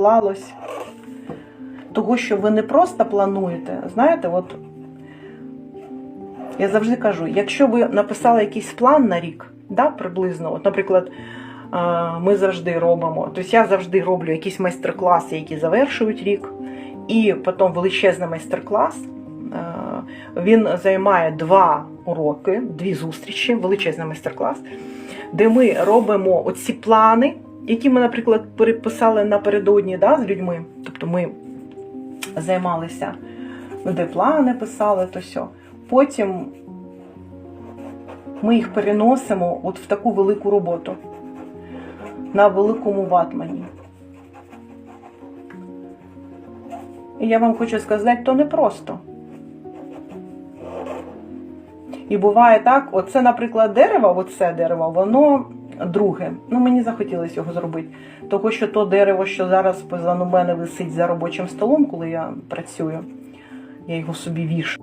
склалось. Того, що ви не просто плануєте, знаєте, от я завжди кажу, якщо ви написали якийсь план на рік, да, приблизно, от, наприклад, ми завжди робимо, тобто я завжди роблю якісь майстер-класи, які завершують рік, і потім величезний майстер-клас. Він займає два уроки, дві зустрічі, величезний майстер-клас, де ми робимо оці плани, які ми, наприклад, переписали напередодні да, з людьми. Тобто ми займалися, ну, де плани писали, то все. Потім ми їх переносимо от в таку велику роботу на великому ватмані. І я вам хочу сказати, то не просто. І буває так, оце, наприклад, дерево, оце дерево, воно друге. Ну, мені захотілося його зробити. Того, що то дерево, що зараз позаду мене висить за робочим столом, коли я працюю, я його собі вішу.